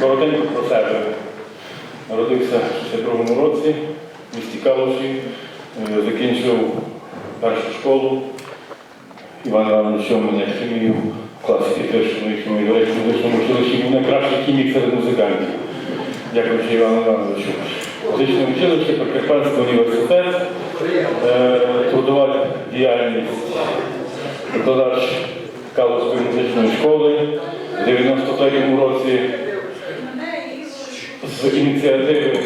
Коротенько про себе. Народився в 62 році в місті Калуші, Е, закінчив першу школу. Іван Іванович мене хімію, класики вищої хімії, до речі, вищому училищі був найкращий хімік серед музикантів. Дякуючи Івану Івановичу. Музичне училище, Прикарпатський університет, е, трудова діяльність, викладач Калузької музичної школи. В 93-му році з ініціативи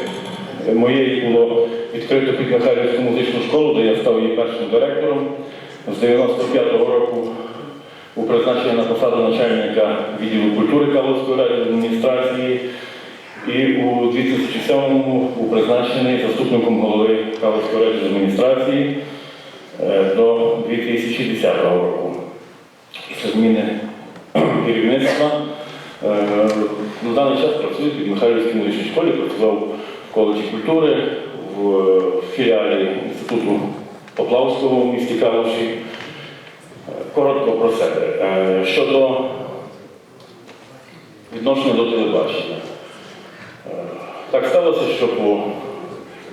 моєї було відкрито під Михайлівську музичну школу, де я став її першим директором. З 95-го року був призначений на посаду начальника відділу культури Калузької адміністрації. І у 2007-му був призначений заступником голови Калузької адміністрації е, до 2010 року. Після зміни керівництва е, на даний час працюю під Михайлівській музичній школі, працював в коледжі культури, в філіалі Інституту Поплавського в місті Калуші. Е, Коротко про себе. Е, Щодо відношення до телебачення. Е, Так сталося, що по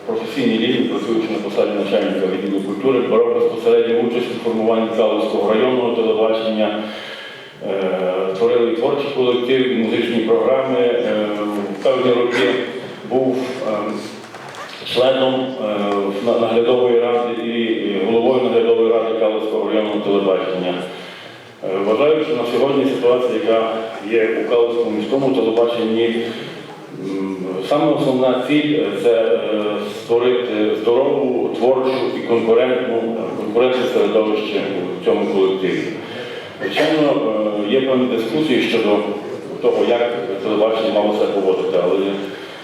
професійній лінії, працюючи на посаді начальника відділу культури, брав безпосередню участь у формуванні Калузького районного телебачення, Е, творили і музичні програми. Е, певні роки був е, членом е, наглядової ради і головою наглядової ради Калузького районного телебачення. Вважаю, що на сьогодні ситуація, яка є у Калузькому міському телебаченні, саме основна ціль це створити здорову, творчу і конкурентну конкурентне середовище в цьому колективі. Звичайно, е, є певні дискусії щодо того, як телебачення мало себе поводити, але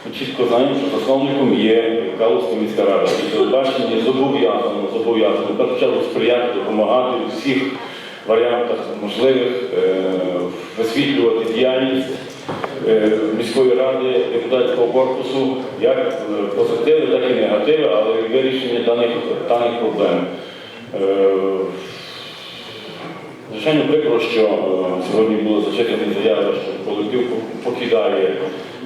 ми чітко знаємо, що засновником є Калузька міська рада. І телебачення зобов'язано, зобов'язано в першу чергу сприяти, допомагати у всіх варіантах можливих е, висвітлювати діяльність е, міської ради, депутатського корпусу, як позитиви, так і негативи, але вирішення даних, даних проблем. Звичайно, прикро, що е, сьогодні були зачитані заяви, що колектив покидає,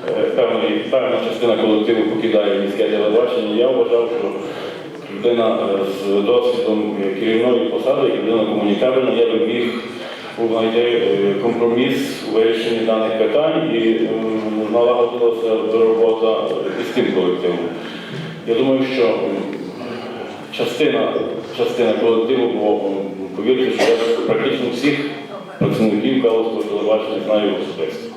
е, певний, певна частина колективу покидає міське телебачення. Я вважав, що людина е, з досвідом керівної посади, людина комунікабельна, я би міг знайти е, компроміс у вирішенні даних питань і налагодилася робота із тим колективом. Я думаю, що частина, частина колективу, повірте, що я практично всіх працівників Калузького телебачення знаю особисто.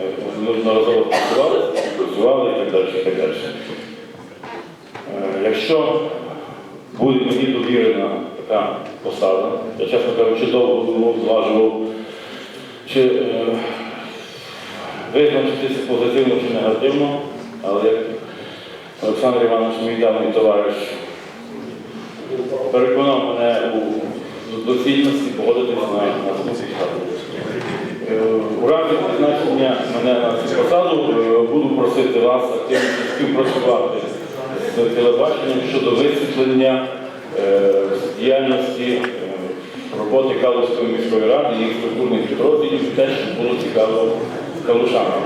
Е, Ми неодноразово працювали, працювали і так далі. І так далі. Е, Якщо буде мені довірена така посада, я чесно кажучи, довго зважував, чи е, визначитися позитивно чи негативно, але як Олександр Іванович, мій давній товариш, переконав мене у доцільності погодитися на, посаду. Е, У разі призначення мене на цю посаду е, буду просити вас активно співпрацювати з телебаченням щодо висвітлення е, діяльності роботи Калузької міської ради, їх структурних підрозділів, те, що було цікаво калушанам.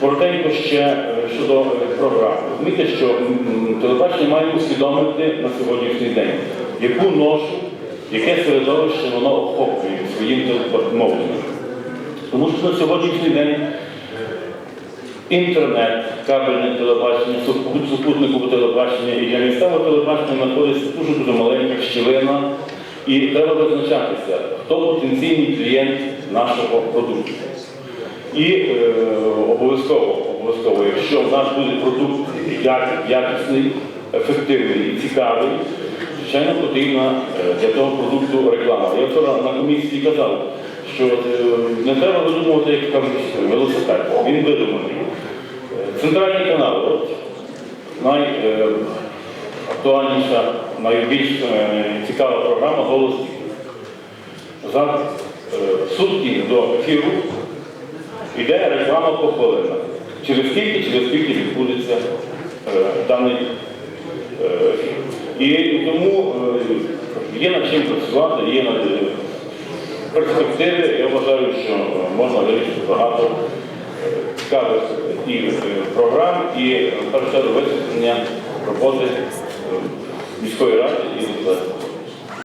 Коротенько ще щодо програми. Розумієте, що телебачення має усвідомити на сьогоднішній день, яку ношу, яке середовище воно охоплює своїм телемовленням. Тому що на сьогоднішній день інтернет, кабельне телебачення, супутникове телебачення і для місцевого телебачення знаходиться дуже дуже маленька щілина, і треба визначатися, хто потенційний клієнт нашого продукту. І е, обов'язково, обов'язково, якщо в нас буде продукт як- якісний, ефективний і цікавий, звичайно, потрібна е, для того продукту реклама. Я вчора на комісії казав, що е, не треба видумувати як кажуть, велосипед. Він видуманий. Е, Центральний канал, найактуальніша, найбільш цікава програма Голос. За сутки до ефіру Іде реклама по хвилинах. Через скільки, через скільки відбудеться даний. І тому е, є над чим працювати, є над перспективи. перспективі я вважаю, що е, можна вирішити багато е, цікавих і е, програм, і перше висвітлення роботи е, міської ради і.